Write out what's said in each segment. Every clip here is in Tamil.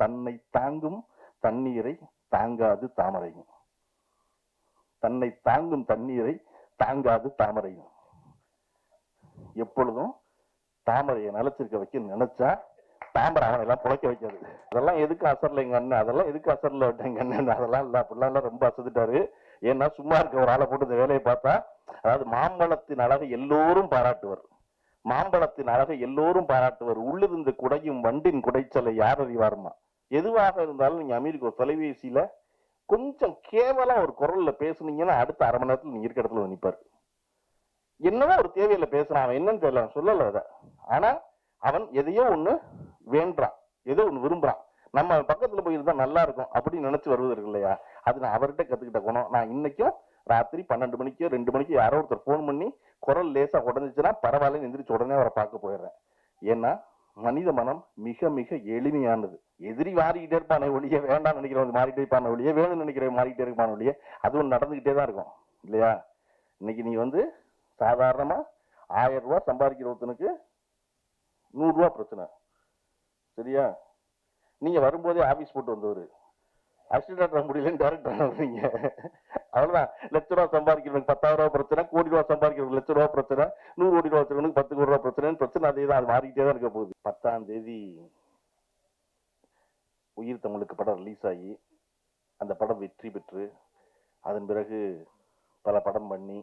தன்னை தாங்கும் தண்ணீரை தாங்காது தாமரையும் தன்னை தாங்கும் தண்ணீரை தாங்காது தாமரையும் எப்பொழுதும் தாமரையை நிலச்சிருக்க வைக்க நினைச்சா தாமரை அவனையெல்லாம் புழைக்க வைக்காது. அதெல்லாம் எதுக்கு அசரில் எங்க அண்ணன்? அதெல்லாம் எதுக்கு அசரில் எங்க அண்ணன்? அதெல்லாம் இல்லை அப்படிலாம் எல்லாம் ரொம்ப அசந்துட்டாரு. ஏன்னா சும்மா இருக்க ஒரு ஆளை போட்டு இந்த வேலையை பார்த்தா அதாவது மாம்பழத்தின் அழகை எல்லோரும் பாராட்டுவர். மாம்பழத்தின் அழகை எல்லோரும் பாராட்டுவர். உள்ளிருந்து குடையும் வண்டின் குடைச்சலை யார் அறிவாருமா? எதுவாக இருந்தாலும் நீங்க அமெரிக்க தொலைபேசியில கொஞ்சம் கேவலம் ஒரு குரல்ல பேசுனீங்கன்னா அடுத்த அரை மணி நேரத்துல நீங்க இருக்க இடத்துல நிப்பாரு. என்னவோ ஒரு தேவையில பேசுறான் அவன் என்னன்னு தெரியல அவன் சொல்லல அத. ஆனா அவன் எதையோ ஒண்ணு வேண்டான் ஏதோ ஒண்ணு விரும்புறான். நம்ம பக்கத்துல போய் இருந்தா நல்லா இருக்கும் அப்படின்னு நினைச்சு வருவது இருக்கு இல்லையா? அது நான் அவர்கிட்ட கத்துக்கிட்ட குணம். நான் இன்னைக்கும் ராத்திரி பன்னெண்டு மணிக்கு ரெண்டு மணிக்கு யாரோ ஒருத்தர் ஃபோன் பண்ணி குரல் லேசா உடஞ்சிச்சுன்னா பரவாயில்ல எந்திரிச்சு உடனே அவரை பார்க்க போயிடுறேன். ஏன்னா மனித மனம் மிக மிக எளிமையானது. எதிரி மாறிக்கிட்டே இருப்பானே ஒழிய வேண்டாம் நினைக்கிறவன் மாறிட்டே இருப்பான ஒழிய வேணும்னு நினைக்கிறவன் மாறிக்கிட்டே இருப்பான ஒழிய அதுவும் நடந்துகிட்டே தான் இருக்கும். இல்லையா? இன்னைக்கு நீ வந்து சாதாரணமா ஆயிரம் ரூபா சம்பாதிக்கிற ஒருத்தனுக்கு நூறுரூவா பிரச்சனை. சரியா? நீங்க வரும்போதே ஆபீஸ் போட்டு வந்தவர். அசிஸ்டன்ட் முடியலன்னு டேரக்டர் வர்றீங்க அவ்வளவுதான். லட்ச ரூபா சம்பாதிக்கிறவனுக்கு பத்தாயிரம் ரூபா பிரச்சனை கோடி ரூபா சம்பாதிக்கிறவங்க லட்ச ரூபா பிரச்சனை நூறு கோடி ரூபா வச்சிருக்கவனுக்கு பத்து கோடி ரூபா பிரச்சனை பிரச்சனை அதே தான் அது மாறிக்கிட்டே தான் இருக்க போகுது. பத்தாம் தேதி உயிர் தமிழுக்கு படம் ரிலீஸ் ஆகி அந்த படம் வெற்றி பெற்று அதன் பிறகு பல படம் பண்ணி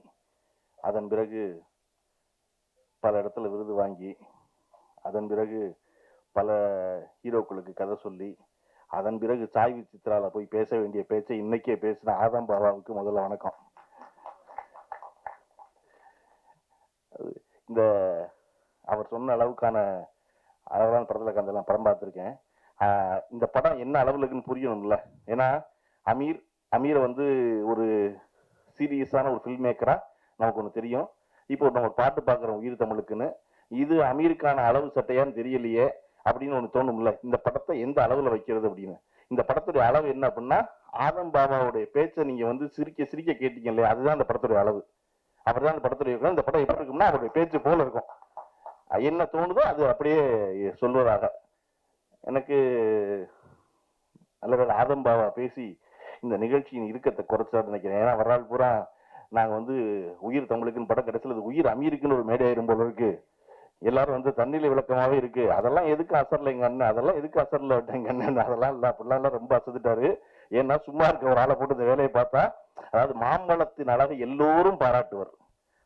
அதன் பிறகு பல இடத்துல விருது வாங்கி அதன் பிறகு பல ஹீரோக்களுக்கு கதை சொல்லி அதன் பிறகு சாய்வி சித்ரால போய் பேச வேண்டிய பேச்சை இன்னைக்கே பேசின ஆதம் பாபாவுக்கு முதல்ல வணக்கம். இந்த அவர் சொன்ன அளவுக்கான அளவிலான படத்துல கந்தெல்லாம் படம் பார்த்துருக்கேன். இந்த படம் என்ன அளவில் இருக்குன்னு புரியணும்ல. ஏன்னா அமீர் அமீரை வந்து ஒரு சீரியஸான ஒரு ஃபில்ம் மேக்கரா நமக்கு ஒன்று தெரியும். இப்போ நம்ம ஒரு பாட்டு பார்க்குறோம் உயிர் தமிழுக்குன்னு. இது அமீருக்கான அளவு சட்டையான்னு தெரியலையே. அப்படின்னு ஒன்று தோணும்ல. இந்த படத்தை எந்த அளவில் வைக்கிறது அப்படின்னு. இந்த படத்துடைய அளவு என்ன அப்படின்னா ஆதம் பாபாவுடைய பேச்சை நீங்கள் வந்து சிரிக்க சிரிக்க கேட்டீங்க இல்லையா? அதுதான் இந்த படத்துடைய அளவு. அப்படி தான் இந்த படத்துடைய இருக்கணும் இந்த படம் எப்படி இருக்கும்னா அவருடைய பேச்சு போல இருக்கும். என்ன தோணுதோ அது அப்படியே சொல்வதாக எனக்கு நல்ல ஆதம் பாபா பேசி இந்த நிகழ்ச்சியின் இருக்கத்தை குறைச்சாரு நினைக்கிறேன். ஏன்னா வரால் பூரா நாங்கள் வந்து உயிர் தமிழுக்குன்னு படம் கிடைச்சது அது உயிர் அமீருக்குன்னு ஒரு மேடையாயிரும் போல இருக்குது எல்லாரும் வந்து தண்ணியில் விளக்கமாவே இருக்கு. அதெல்லாம் எதுக்கு அசர்ல எங்க அண்ணன்? அதெல்லாம் எதுக்கு அசர்ல விட்டேங்க அண்ணன்? அதெல்லாம் இல்ல. அப்படிலாம் எல்லாம் ரொம்ப அசந்துட்டாரு. ஏன்னா சும்மா இருக்க ஒரு ஆளை போட்டு இந்த வேலையை பார்த்தா அதாவது மாம்பழத்தின் அழகை எல்லோரும் பாராட்டுவர்.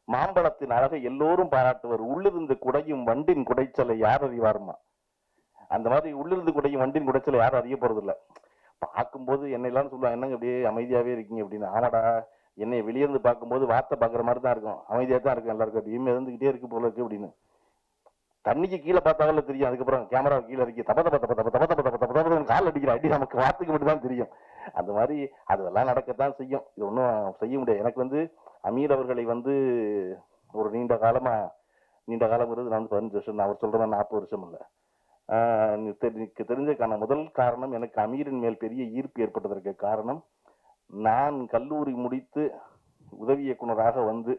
மாம்பழத்தின் அழகை எல்லோரும் பாராட்டுவர். உள்ளிருந்து குடையும் வண்டின் குடைச்சலை யார் அறிவாருமா? அந்த மாதிரி உள்ளிருந்து குடையும் வண்டின் குடைச்சலை யாரும் அறிய போறது இல்லை பார்க்கும்போது என்னை சொல்லுவாங்க என்னங்க அப்படியே அமைதியாவே இருக்கீங்க? அப்படின்னு. ஆமாடா. என்னை வெளியே இருந்து பார்க்கும்போது வார்த்தை பார்க்குற மாதிரி தான் இருக்கும். அமைதியாக தான் இருக்கும். எல்லாருக்கும் அப்படியே இருந்துகிட்டே இருக்கு போல இருக்கு அப்படின்னு. தண்ணிக்கு கீழே பார்த்தாலும் தெரியும். அதுக்கப்புறம் கேமரா கீழே இருக்கு தப்ப தப்ப தப்ப தப்ப தப்ப தப்ப தப்ப தப்ப கால் அடிக்கிற அடி நமக்கு வார்த்தைக்கு மட்டும் தான் தெரியும். அந்த மாதிரி அதெல்லாம் நடக்கத்தான் செய்யும். இது ஒன்றும் செய்ய முடியாது. எனக்கு வந்து அமீர் அவர்களை வந்து ஒரு நீண்ட காலமா நீண்ட காலம்ங்கிறது நான் வந்து பதினஞ்சு வருஷம் அவர் சொல்ற மாதிரி நாற்பது வருஷம் இல்லை. ஆஹ் தெரிஞ்சதுக்கான முதல் காரணம் எனக்கு அமீரின் மேல் பெரிய ஈர்ப்பு ஏற்பட்டதற்கு காரணம் நான் கல்லூரி முடித்து உதவி இயக்குனராக வந்து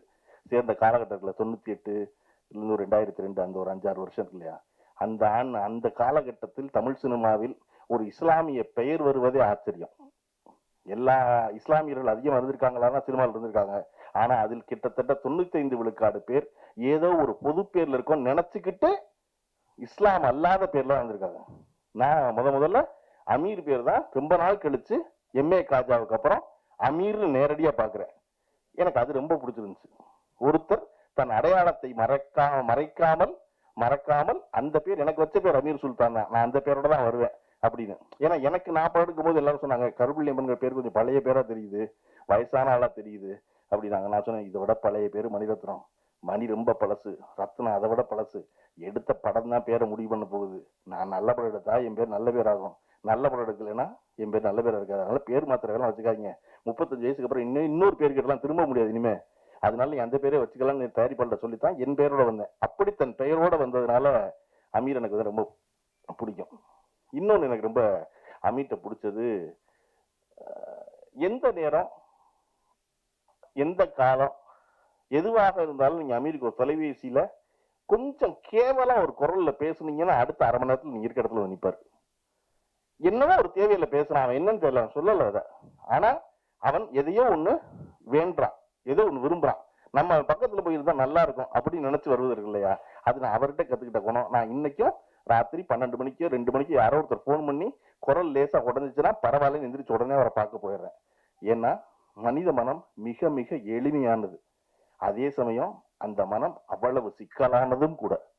சேர்ந்த காலகட்டத்தில் தொண்ணூற்றி எட்டு இன்னும் ஒரு ரெண்டாயிரத்தி ரெண்டு அந்த ஒரு அஞ்சாறு வருஷம் இருக்கு இல்லையா? அந்த ஆண் அந்த காலகட்டத்தில் தமிழ் சினிமாவில் ஒரு இஸ்லாமிய பெயர் வருவதே ஆச்சரியம். எல்லா இஸ்லாமியர்கள் அதிகம் இருந்திருக்காங்களா சினிமாவில் இருந்திருக்காங்க. ஆனா அதில் கிட்டத்தட்ட தொண்ணூத்தி ஐந்து விழுக்காடு பேர் ஏதோ ஒரு பொது பேர்ல இருக்கோம் நினைச்சுக்கிட்டு இஸ்லாம் அல்லாத பேர்ல வந்திருக்காங்க நான் முத முதல்ல அமீர் பேர் தான் ரொம்ப நாள் கழிச்சு எம்ஏ காஜாவுக்கு அப்புறம் அமீர்னு நேரடியா பாக்குறேன். எனக்கு அது ரொம்ப பிடிச்சிருந்துச்சு. ஒருத்தர் தன் அடையாளத்தை மறைக்காம மறைக்காமல் மறக்காமல் அந்த பேர் எனக்கு வச்ச பேர் அமீர் சுல்தான் தான். நான் அந்த பேரோட தான் வருவேன் அப்படின்னு. ஏன்னா எனக்கு நான் படுக்கும் போது எல்லாரும் சொன்னாங்க கருப்புள்ளியம்மன்கிற பேர் கொஞ்சம் பழைய பேரா தெரியுது வயசான ஆளா தெரியுது அப்படின்னாங்க. நான் சொன்னேன் இதை விட பழைய பேர் மணிரத்னம். மணி ரொம்ப பழசு. ரத்னம் அதை விட பழசு. எடுத்த படம் தான் பேரை முடிவு பண்ண போகுது. நான் நல்ல படம் எடுத்தா என் பேர் நல்ல பேர் ஆகும். நல்ல படம் எடுக்கலைன்னா என் பேர் நல்ல பேர் இருக்காது. அதனால பேர் மாத்திரம் வச்சுக்காதீங்க. முப்பத்தஞ்சு வயசுக்கு அப்புறம் இன்னும் இன்னொரு பேர் கேட்டலாம் திரும்ப முடியாது இனிமே. அதனால எந்த அந்த பேரே வச்சுக்கலாம்னு தயாரிப்பாளர் சொல்லித்தான் என் பேரோட வந்தேன். அப்படி தன் பெயரோட வந்ததுனால அமீர் எனக்கு வந்து ரொம்ப பிடிக்கும். இன்னொன்று எனக்கு ரொம்ப அமீர்கிட்ட பிடிச்சது எந்த நேரம் எந்த காலம் எதுவாக இருந்தாலும் நீங்கள் அமீருக்கு ஒரு தொலைபேசியில் கொஞ்சம் கேவலம் ஒரு குரலில் பேசுனீங்கன்னா அடுத்த அரை மணி நேரத்தில் நீங்கள் இருக்க இடத்துல நிற்பார் என்னவோ ஒரு தேவையில் பேசுகிறான் அவன் என்னன்னு தெரியல அவன் அதை. ஆனால் அவன் எதையோ ஒன்று வேண்டான் ஏதோ ஒன்று விரும்புகிறான் நம்ம பக்கத்தில் போய் இருந்தால் நல்லா இருக்கும் அப்படின்னு நினச்சி வருவது இருக்கு இல்லையா? அது நான் அவர்கிட்ட கற்றுக்கிட்ட குணம். நான் இன்னைக்கும் ராத்திரி பன்னெண்டு மணிக்கு ரெண்டு மணிக்கு யாரோ ஒருத்தர் ஃபோன் பண்ணி குரல் லேசாக உடஞ்சிச்சுன்னா பரவாயில்ல எந்திரிச்சு உடனே அவரை பார்க்க போயிடுறேன். ஏன்னா மனித மனம் மிக மிக எளிமையானது. அதே சமயம் அந்த மனம் அவ்வளவு சிக்கலானதும் கூட.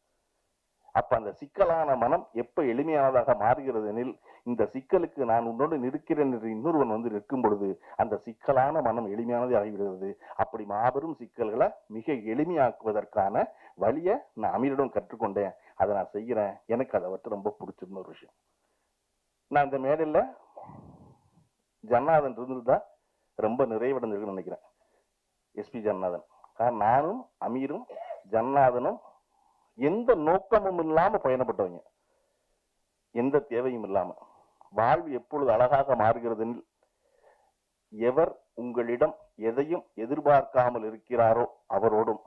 அப்ப அந்த சிக்கலான மனம் எப்ப எளிமையானதாக மாறுகிறது எனில் இந்த சிக்கலுக்கு நான் உன்னோடு நிற்கிறேன் என்று இன்னொருவன் வந்து நிற்கும் பொழுது அந்த சிக்கலான மனம் எளிமையானது ஆகிவிடுகிறது அப்படி மாபெரும் சிக்கல்களை மிக எளிமையாக்குவதற்கான வழியை நான் அமீரிடம் கற்றுக்கொண்டேன். அதை நான் செய்கிறேன். எனக்கு அதை பற்றி ரொம்ப பிடிச்சிருந்த ஒரு விஷயம். நான் இந்த மேடையில் ஜன்னாதன் இருந்திருந்தா ரொம்ப நிறைவடைஞ்சிருக்குன்னு நினைக்கிறேன். எஸ்பி ஜன்னாதன். நானும் அமீரும் ஜன்னாதனும் எந்த நோக்கமும் இல்லாம பயணப்பட்டவங்க. எந்த தேவையும் இல்லாம. வாழ்வு எப்பொழுது அழகாக மாறுகிறதெனில் எவர் உங்களிடம் எதையும் எதிர்பார்க்காமல் இருக்கிறாரோ அவரோடும்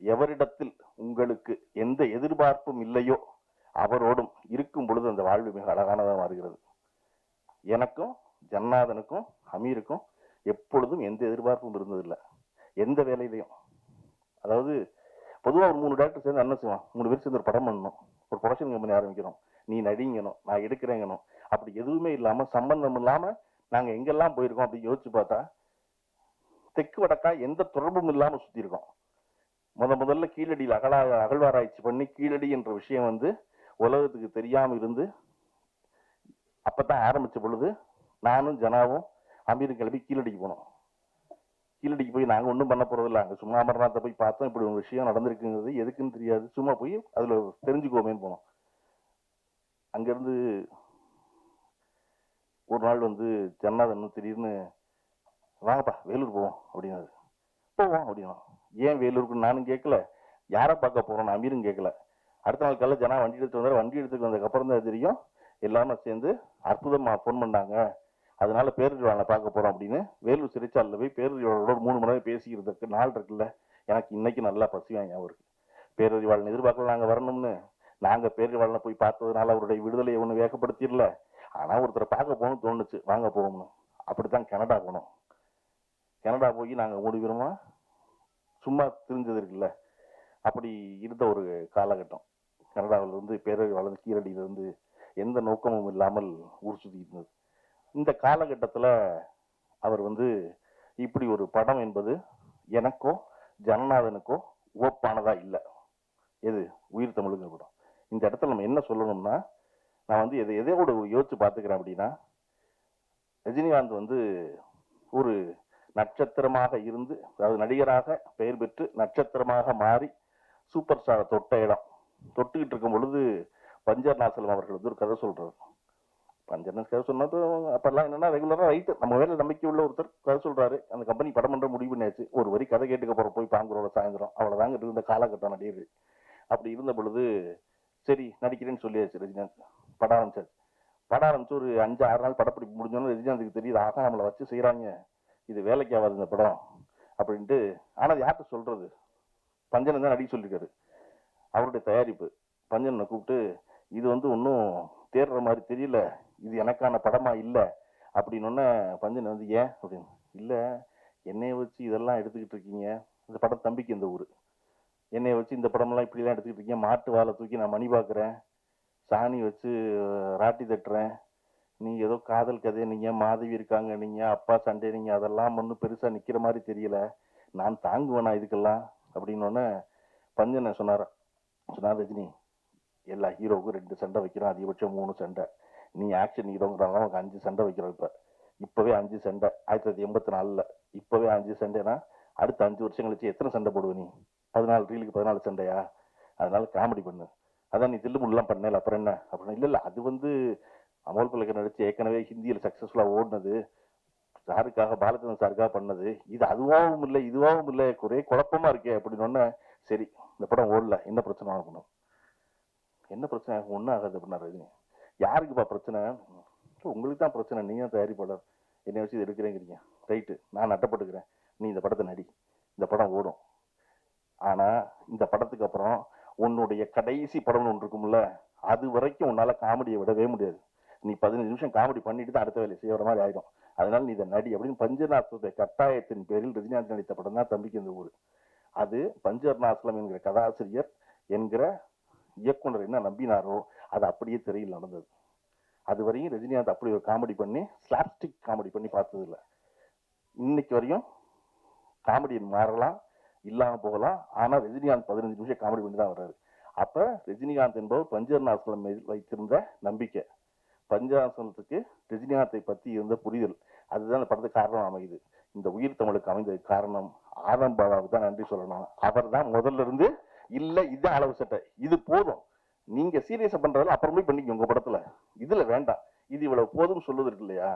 எவரிடத்தில் உங்களுக்கு எந்த எதிர்பார்ப்பும் இல்லையோ அவரோடும் இருக்கும் பொழுது அந்த வாழ்வு மிக அழகானதாக மாறுகிறது. எனக்கும் ஜன்னாதனுக்கும் அமீருக்கும் எப்பொழுதும் எந்த எதிர்பார்ப்பும் இருந்ததில்லை. எந்த வேலையிலையும். அதாவது பொதுவாக ஒரு மூணு டேரக்டர் சேர்ந்து என்ன செய்வான் மூணு பேர் சேர்ந்து ஒரு படம் பண்ணணும். ஒரு ப்ரொடக்ஷன் கம்பெனி ஆரம்பிக்கிறோம். நீ நடிங்கணும் நான் எடுக்கிறேங்கணும். அப்படி எதுவுமே இல்லாமல் சம்பந்தம் இல்லாமல் நாங்கள் எங்கெல்லாம் போயிருக்கோம் அப்படி யோசிச்சு பார்த்தா தெற்கு வடக்கா எந்த தொடர்பும் இல்லாமல் சுற்றிருக்கோம் முத முதல்ல கீழடியில் அகலா அகழ்வாராய்ச்சி பண்ணி கீழடி என்ற விஷயம் வந்து உலகத்துக்கு தெரியாமல் இருந்து அப்போ தான் ஆரம்பிச்ச பொழுது நானும் ஜனாவும் அமீரும் கிளம்பி கீழடிக்கு போனோம். கீழடிக்கு போய் நாங்க ஒன்றும் பண்ண போகிறதில்ல அங்கே சும்மா அமர்நாத்தை போய் பார்த்தோம். இப்படி ஒரு விஷயம் நடந்திருக்குங்கிறது எதுக்குன்னு தெரியாது. சும்மா போய் அதுல தெரிஞ்சுக்கோமேன்னு போனோம். அங்கிருந்து ஒரு நாள் வந்து ஜன்னாதன் திடீர்னு வாங்கப்பா வேலூர் போவோம் அப்படின்னாரு. போவோம் அப்படின்னா ஏன் வேலூருக்கு? நானும் கேட்கல. யாரை பார்க்க போறோம் அமீரும் கேட்கல. அடுத்த நாள் காலையில் ஜனா வண்டி எடுத்து வந்தார். வண்டி எடுத்துட்டு வந்ததுக்கப்புறம் தான் தெரியும். எல்லாமே சேர்ந்து அற்புதமாக ஃபோன் பண்ணாங்க. அதனால பேரறிவாளனை பார்க்க போறோம் அப்படின்னு வேலூர் சிறைச்சாலில் போய் பேரறிவாளனோட மூணு மணி நேரம் பேசிக்கிறதுக்கு நாள் இருக்குல்ல. எனக்கு இன்னைக்கு நல்லா பசி ஞாபகம் இருக்கு. பேரறிவாளன் எதிர்பார்க்கல நாங்கள் வரணும்னு. நாங்கள் பேரறிவாளனை போய் பார்த்ததுனால அவருடைய விடுதலையை ஒன்றும் வேகப்படுத்திடல. ஆனால் ஒருத்தரை பார்க்க போகணும்னு தோணுச்சு. வாங்க போகணும் அப்படித்தான் கனடா போனோம். கனடா போய் நாங்கள் மூணு பேருமா? சும்மா தெரிஞ்சது இருக்குல்ல. அப்படி இருந்த ஒரு காலகட்டம். கனடாவில் இருந்து பேரறிவாளன் கீரடியிலிருந்து எந்த நோக்கமும் இல்லாமல் ஊர் சுற்றி இருந்தது. இந்த காலகட்டத்தில் அவர் வந்து இப்படி ஒரு படம் என்பது எனக்கோ ஜனநாதனுக்கோ ஓப்பானதா இல்லை. எது? உயிர் தமிழுங்கிற படம். இந்த இடத்துல நம்ம என்ன சொல்லணும்னா நான் வந்து எதை எதையோட யோசிச்சு பார்த்துக்கிறேன் அப்படின்னா ரஜினிகாந்த் வந்து ஒரு நட்சத்திரமாக இருந்து அதாவது நடிகராக பெயர் பெற்று நட்சத்திரமாக மாறி சூப்பர் ஸ்டாரை தொட்ட இடம். தொட்டுக்கிட்டு இருக்கும் பொழுது பஞ்சர் நாசலம் அவர்கள் வந்து ஒரு கதை சொல்கிறார் பஞ்சர் கதை சொன்னது அப்பெல்லாம் என்னன்னா ரெகுலராக ரைட்டு நம்ம வேலை நம்பிக்கை உள்ள ஒருத்தர் கதை சொல்றாரு. அந்த கம்பெனி படம் பண்ணுற முடிவு பண்ணியாச்சு. ஒரு வரி கதை கேட்டுக்க போகிற போய் பாங்குறோட சாயந்தரம். அவ்வளவுதாங்க இருந்த காலகட்டம் நடிகர் அப்படி இருந்த பொழுது சரி நடிக்கிறேன்னு சொல்லியாச்சு ரஜினிகாந்த் படம் ஆரம்பிச்சாச்சு. படம் ஆரம்பிச்சு ஒரு அஞ்சு ஆறு நாள் படப்பிடிப்பு முடிஞ்சோன்னு ரஜினிகாந்துக்கு தெரியுது ஆகா நம்மளை வச்சு செய்கிறாங்க இது வேலைக்கு ஆகாது இந்த படம். அப்படின்ட்டு ஆனால் அது யார்கிட்ட சொல்கிறது பஞ்சன் தான் நடிக்க சொல்லியிருக்காரு அவருடைய தயாரிப்பு. பஞ்சனை கூப்பிட்டு இது வந்து ஒன்றும் தேடுற மாதிரி தெரியல. இது எனக்கான படமா இல்லை அப்படின்னு பஞ்சன் வந்து ஏன்? அப்படின்னு. இல்லை என்னைய வச்சு இதெல்லாம் எடுத்துக்கிட்டு இருக்கீங்க. இந்த படம் தம்பிக்கு இந்த ஊர். என்னைய வச்சு இந்த படமெல்லாம் இப்படிலாம் எடுத்துக்கிட்டு இருக்கீங்க. மாட்டு வாழை தூக்கி நான் மணி பார்க்குறேன் சாணி வச்சு ராட்டி தட்டுறேன். நீ ஏதோ காதல் கதை நீங்க மாதவி இருக்காங்க நீங்க அப்பா சண்டை நீங்க அதெல்லாம் ஒன்றும் பெருசாக நிற்கிற மாதிரி தெரியல. நான் தாங்குவேனா இதுக்கெல்லாம்? அப்படின்னு பஞ்சனை சொன்னார் சொன்னார் ரஜினி எல்லா ஹீரோவுக்கும் ரெண்டு சண்டை வைக்கிறோம். அதிகபட்சம் மூணு சண்டை. நீ ஆக்ஷன் ஹீரோங்கிறாங்க உனக்கு அஞ்சு சண்டை வைக்கிறோம் இப்போ. இப்போவே அஞ்சு சண்டை. ஆயிரத்தி தொள்ளாயிரத்தி எண்பத்தி நாலில். இப்போவே அஞ்சு சண்டைனா அடுத்த அஞ்சு வருஷம் கழிச்சு எத்தனை சண்டை போடுவ நீ? பதினாலு ரீலுக்கு பதினாலு சண்டையா? அதனால காமெடி பண்ணு. அதான் நீ தில்லு முள்ளலாம் பண்ணல. அப்புறம் என்ன? அப்புறம் இல்லை இல்லை. அது வந்து அமோல் பிள்ளைக்கு நடிச்சு ஏற்கனவே ஹிந்தியில் சக்ஸஸ்ஃபுல்லாக ஓடினது. சாருக்காக பாலச்சந்திரன் சாருக்காக பண்ணது. இது அதுவாகவும் இல்லை இதுவாகவும் இல்லை. ஒரே குழப்பமா இருக்கே அப்படின்னு சரி இந்த படம் ஓடல. என்ன பிரச்சனை? ஆகணும் என்ன பிரச்சனை? ஒன்றும் ஆகாது அப்படின்னா ரஜினி. யாருக்குப்பா பிரச்சனை? உங்களுக்கு தான் பிரச்சனை. நீ தான் தயாரிப்பாளர் என்னை வச்சு இது எடுக்கிறேங்கிறீங்க. ரைட்டு நான் நட்டப்பட்டுக்கிறேன். நீ இந்த படத்தை நடி. இந்த படம் ஓடும். ஆனால் இந்த படத்துக்கு அப்புறம் உன்னுடைய கடைசி படம்னு ஒன்று இருக்கும்ல அது வரைக்கும் உன்னால் காமெடியை விடவே முடியாது. நீ பதினஞ்சு நிமிஷம் காமெடி பண்ணிட்டு தான் அடுத்த வேலையை செய்யற மாதிரி ஆயிடும். அதனால நீ இதை நடி அப்படின்னு பஞ்சநாசத்தை கட்டாயத்தின் பேரில் ரஜினிகாந்த் நடித்த படம் தான் தம்பிக்கு இந்த ஊர். அது பஞ்சர்நாசலம் என்கிற கதாசிரியர் என்கிற இயக்குனர் என்ன நம்பினாரோ அது அப்படியே திரையில் நடந்தது. அது வரையும் ரஜினிகாந்த் அப்படி ஒரு காமெடி பண்ணி ஸ்லாப்ஸ்டிக் காமெடி பண்ணி பார்த்தது இல்ல இன்னைக்கு வரையும் காமெடியன் மாறலாம் இல்லாமல் போகலாம். ஆனால் ரஜினிகாந்த் பதினஞ்சு நிமிஷம் காமெடி பண்ணி தான் வர்றாரு. அப்போ ரஜினிகாந்த் என்பவர் பஞ்சர்நாசலம் வைத்திருந்த நம்பிக்கை. பஞ்சநாசனத்துக்கு ரஜினிகாந்தை பற்றி இருந்த புரிதல். அதுதான் இந்த படத்துக்கு காரணம் அமையுது. இந்த உயிர் தமிழுக்கு அமைந்த காரணம் ஆதம் பாபாவுக்கு தான் நன்றி சொல்லணும். அவர் தான் முதல்ல இருந்து இல்லை இதுதான் அளவு சட்டை. இது போதும். நீங்க சீரியஸா பண்றதுல அப்புறமே பண்ணிக்க உங்க படத்துல. இதுல வேண்டாம். இது இவ்வளவு போதும் சொல்லுவது இருக்கு இல்லையா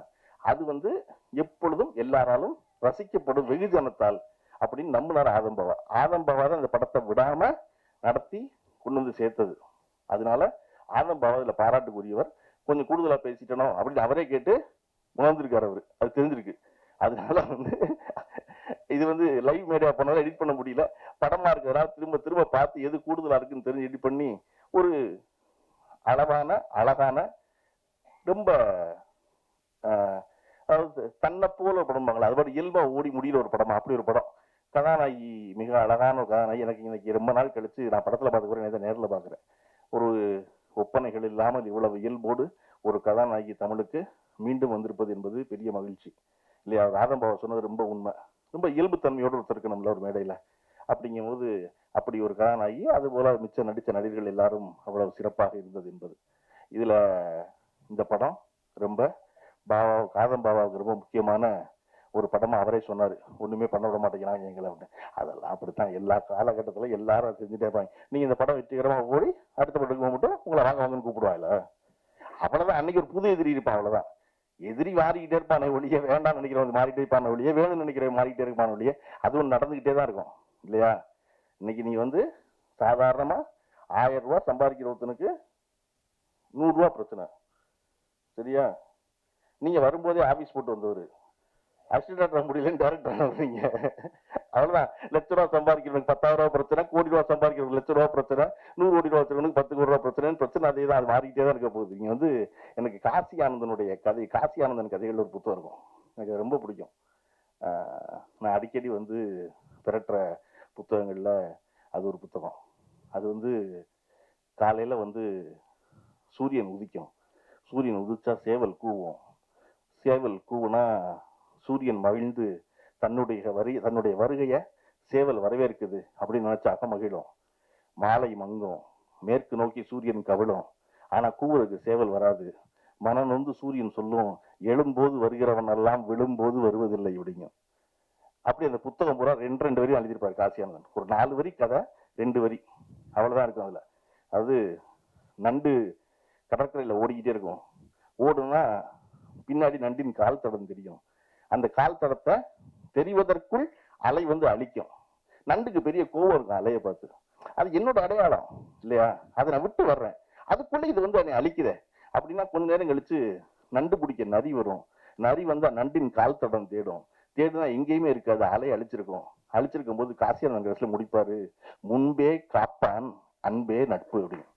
அது வந்து எப்பொழுதும் எல்லாராலும் ரசிக்கப்படும் வெகுஜனத்தால் அப்படின்னு நம்பினார் ஆதம்பவா ஆதம்பவா தான் இந்த படத்தை விடாம நடத்தி கொண்டு வந்து சேர்த்தது. அதனால ஆதம்பவா இதுல பாராட்டுக்குரியவர். கொஞ்சம் கூடுதலா பேசிட்டனோ அப்படின்னு அவரே கேட்டு உணர்ந்திருக்காரு அவரு. அது தெரிஞ்சிருக்கு. அதனால வந்து இது வந்து லைவ் மீடியா பண்ணாலும் எடிட் பண்ண முடியல. படமாக இருக்கிறதா திரும்ப திரும்ப பார்த்து எது கூடுதலாக இருக்குன்னு தெரிஞ்சு எடிட் பண்ணி ஒரு அளவான அழகான ரொம்ப அதாவது தன்னை போல ஒரு படம்பாங்களா அது மாதிரி இயல்பாக ஓடி முடியல ஒரு படமா அப்படி ஒரு படம். கதாநாயகி மிக அழகான ஒரு கதாநாயகி. எனக்கு இன்னைக்கு ரொம்ப நாள் கழித்து நான் படத்தில் பார்த்துக்கிறேன் இதை நேரில் பார்க்குறேன். ஒரு ஒப்பனைகள் இல்லாமல் இவ்வளவு இயல்போடு ஒரு கதாநாயகி தமிழுக்கு மீண்டும் வந்திருப்பது என்பது பெரிய மகிழ்ச்சி. இல்லையா? ராதம்பாவை சொன்னது ரொம்ப உண்மை. ரொம்ப இயல்புத்தன்மையோடு ஒருத்தர் இருக்கணும்ல ஒரு மேடையில் அப்படிங்கும்போது அப்படி ஒரு கதாநாயகி அது போல மிச்ச நடித்த நடிகர்கள் எல்லாரும் அவ்வளவு சிறப்பாக இருந்தது என்பது. இதுல இந்த படம் ரொம்ப பாபா காதம் பாபாவுக்கு ரொம்ப முக்கியமான ஒரு படமா அவரே சொன்னாரு. ஒண்ணுமே பண்ண விட மாட்டேங்கிறாங்க எங்களை அப்படின்னு. அதெல்லாம் அப்படித்தான். எல்லா காலகட்டத்தில் எல்லாரும் செஞ்சுட்டே இருப்பாங்க. நீங்க இந்த படம் வெற்றிகரமா ஓடி அடுத்த படத்துக்கு மட்டும் உங்களை வாங்க வாங்கன்னு கூப்பிடுவாங்கல்ல அவ்வளவுதான். அன்னைக்கு ஒரு புது எதிரி இருப்பான் அவ்வளவுதான். எதிரி மாறிக்கிட்டே இருப்பானே ஒழிய வேண்டாம்னு நினைக்கிறவங்க மாறிட்டே இருப்பான ஒழிய வேணும்னு நினைக்கிறவங்க மாறிக்கிட்டே இருப்பான ஒழிய அதுவும் நடந்துக்கிட்டே தான் இருக்கும். இல்லையா? இன்னைக்கு நீ வந்து சாதாரணமாக ஆயிரம் ரூபா சம்பாதிக்கிற ஒருத்தனுக்கு நூறுரூவா பிரச்சனை. சரியா? நீங்கள் வரும்போதே ஆஃபீஸ் போட்டு வந்தவர். அசிஸ்டன்ட் முடியலன்னு டேரக்டர் ஆகுறீங்க அவ்வளோதான் லட்ச ரூபா சம்பாதிக்கிறவனுக்கு பத்தாயிரம் ரூபா பிரச்சனை கோடி ரூபா சம்பாதிக்கிறவங்க லட்ச ரூபா பிரச்சனை நூறு கோடி ரூபா வச்சிருக்கவனுக்கு பத்து கோடி ரூபா பிரச்சனை பிரச்சனை அதே தான் அது மாறிக்கிட்டே தான் இருக்க போகுது. இங்க வந்து எனக்கு காசி ஆனந்தனுடைய கதை காசி ஆனந்தன் கதைகள் ஒரு புத்தகம் இருக்கும். எனக்கு ரொம்ப பிடிக்கும். நான் அடிக்கடி வந்து திரட்டுற புத்தகங்களில் அது ஒரு புத்தகம். அது வந்து காலையில் வந்து சூரியன் உதிக்கும். சூரியன் உதிச்சா சேவல் கூவும். சேவல் கூவுனா சூரியன் மகிழ்ந்து தன்னுடைய வரி தன்னுடைய வருகையை சேவல் வரவேற்குது அப்படின்னு நினைச்சாக்க மகிழும். மாலை மங்கும். மேற்கு நோக்கி சூரியன் கவிழும். ஆனா கூவுறதுக்கு சேவல் வராது. மனம் வந்து சூரியன் சொல்லும் எழும்போது வருகிறவன் எல்லாம் விழும்போது வருவதில்லை அப்படிங்க அப்படி அந்த புத்தகம் பூரா ரெண்டு ரெண்டு வரி எழுதியிருப்பார் காசியானந்தன். ஒரு நாலு வரி கதை ரெண்டு வரி. அவ்வளோதான் இருக்கும் அதில். அது நண்டு கடற்கரையில் ஓடிக்கிட்டே இருக்கும். ஓடுனா பின்னாடி நண்டின் கால் தடம் தெரியும். அந்த கால் தடத்தை தெரிவதற்குள் அலை வந்து அழிக்கும். நண்டுக்கு பெரிய கோவம் இருக்கும் அலையை பார்த்து. அது என்னோட அடையாளம் இல்லையா? அதை நான் விட்டு வர்றேன். அதுக்குள்ளே இது வந்து என்னை அழிக்குதே. அப்படின்னா கொஞ்ச நேரம் கழிச்சு நண்டு பிடிக்க நரி வரும். நரி வந்தால் நண்டின் கால் தடம் தேடும். தேடுனா எங்கேயுமே இருக்காது. அலை அழிச்சிருக்கும். அழிச்சிருக்கும் போது காசியார் நகரத்துல முடிப்பாரு. முன்பே காப்பான் அன்பே நட்பு அப்படின்னு.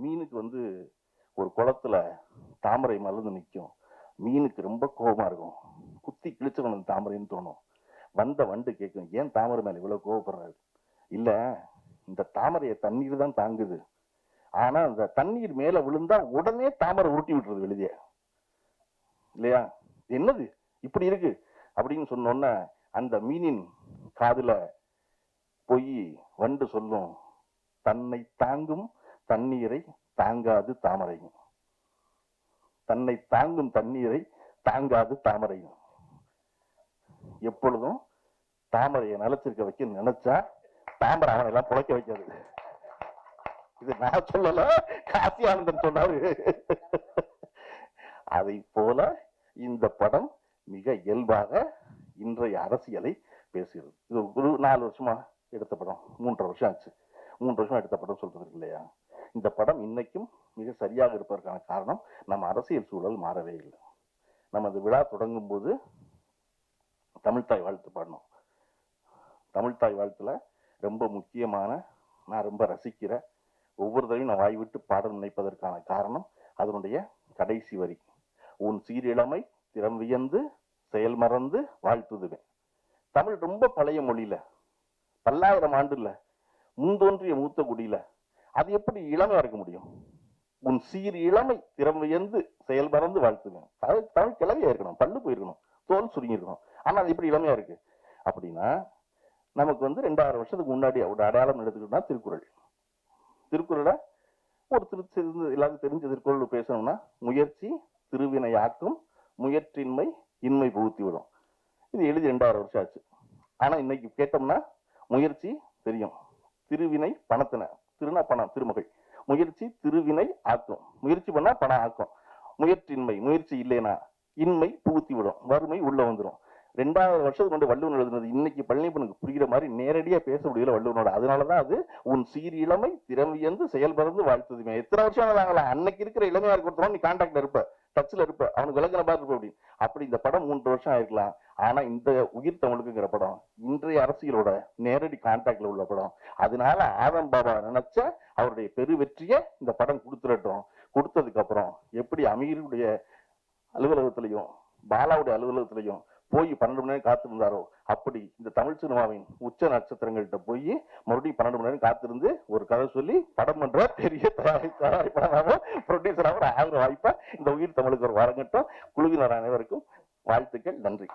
மீனுக்கு வந்து ஒரு குளத்துல தாமரை மலர்ந்து நிற்கும் மீனுக்கு ரொம்ப கோபமா இருக்கும். குத்தி கிழிச்சிடணும் இந்த தாமரைன்னு தோணும். வந்த வண்டு கேட்கும் ஏன் தாமரை மேல இவ்வளவு கோவப்படுறாரு? இல்ல இந்த தாமரையை தண்ணீர் தான் தாங்குது. ஆனா அந்த தண்ணீர் மேல விழுந்தா உடனே தாமரை உருட்டி விட்டுறது வெளியே. இல்லையா? என்னது? இப்படி இருக்கு? அப்படின்னு சொன்னோன்ன அந்த மீனின் காதுல போய் வண்டு சொல்லும் தன்னை தாங்கும் தண்ணீரை தாங்காது தாமரையும். தன்னை தாங்கும் தண்ணீரை தாங்காது தாமரையும். எப்பொழுதும் தாமரையை நிலைச்சிருக்க வைக்க நினைச்சா தாமரை அவனை எல்லாம் புழைக்க வைக்காது. இது நான் சொல்லல காசி ஆனந்தன் சொன்னாரு. அதை போல இந்த படம் மிக இயல்பாக இன்றைய அரசியலை பேசுகிறது. இது ஒரு நாலு வருஷமா எடுத்த படம் மூன்றரை வருஷம் ஆச்சு. மூன்று வருஷம் எடுத்த படம் சொல்றது இல்லையா? இந்த படம் இன்னைக்கும் மிக சரியாக இருப்பதற்கான காரணம் நம்ம அரசியல் சூழல் மாறவே இல்லை. நம்ம அந்த விழா தொடங்கும் போது தமிழ்தாய் வாழ்த்து பாடணும். தமிழ்தாய் வாழ்த்துல ரொம்ப முக்கியமான நான் ரொம்ப ரசிக்கிற ஒவ்வொரு தடவையும் நான் வாய்விட்டு பாடல் நினைப்பதற்கான காரணம் அதனுடைய கடைசி வரி. உன் சீரிழமை திறம் வியந்து செயல் மறந்து வாழ்த்துதுவேன் தமிழ் ரொம்ப பழைய மொழியில பல்லாயிரம் ஆண்டுல முந்தோன்றிய மூத்த குடியில அது எப்படி இளமையா இருக்க முடியும்? உன் சீர் இளமை திறமையந்து செயல்பறந்து வாழ்த்துவேன். தமிழ் கிளவியா இருக்கணும் பல்லு போயிருக்கணும் தோல் சுருங்கிருக்கணும் ஆனா அது எப்படி இளமையா இருக்கு? அப்படின்னா நமக்கு வந்து ரெண்டாயிரம் வருஷத்துக்கு முன்னாடி ஒரு அடையாளம் எடுத்துக்கிட்டோம்னா திருக்குறள். திருக்குறளை ஒரு திரு தெரிஞ்ச- எல்லாருக்கும் தெரிஞ்ச திருக்குறள் பேசணும்னா முயற்சி திருவினையாக்கும் முயற்சின்மை இன்மை புகுத்தி விடும். இது எழுதி ரெண்டாயிரம் வருஷம் ஆச்சு. ஆனா இன்னைக்கு கேட்டோம்னா முயற்சி தெரியும். திருவினை பணத்தின. பண்ணா பணம் திருமகள். முயற்சி திருவினை ஆக்கும். முயற்சி பண்ணா பணம் ஆக்கும். முயற்சியின்மை முயற்சி இல்லைனா இன்மை புகுத்தி விடும் வறுமை உள்ள வந்துடும் ரெண்டாவது வருஷத்துக்கு கொண்டு வள்ளுவன் எழுதுனது இன்னைக்கு பழனிப்பனுக்கு புரிகிற மாதிரி நேரடியா பேச முடியல வள்ளுவனோட. அதனாலதான் அது உன் சீர் இளமை திறமையந்து செயல்பறந்து வாழ்த்துதுமே. எத்தனை வருஷம் ஆனாங்களா அன்னைக்கு இருக்கிற இளமையா இருக்கிறோம் நீ கான்டாக்ட்ல இருப்ப. டச்சில் இருப்ப. அவனுக்கு விளக்குற மாதிரி இருப்ப அப்படி. அப்படி இந்த படம் மூன்று வருஷம் ஆயிருக்கலாம். ஆனா இந்த உயிர் தமிழுக்குங்கிற படம் இன்றைய அரசியலோட நேரடி கான்டாக்ட்ல உள்ள படம். அதனால ஆதம் பாபா நினைச்ச அவருடைய பெரு வெற்றியை இந்த படம் கொடுத்துடட்டும் கொடுத்ததுக்கு அப்புறம் எப்படி அமீருடைய அலுவலகத்திலையும் பாலாவுடைய அலுவலகத்திலையும் போய் பன்னெண்டு மணி நேரம் காத்திருந்தாரோ அப்படி இந்த தமிழ் சினிமாவின் உச்ச நட்சத்திரங்கள்கிட்ட போய் மறுபடியும் பன்னெண்டு மணி நேரம் காத்திருந்து ஒரு கதை சொல்லி படம் பண்ற பெரிய தயாரி ப்ரொடியூசராகவும் ஆகிற வாய்ப்பா இந்த உயிர் தமிழுக்கு ஒரு வரங்கட்டும் குழுவினர் அனைவருக்கும் வாழ்த்துக்கள். நன்றி.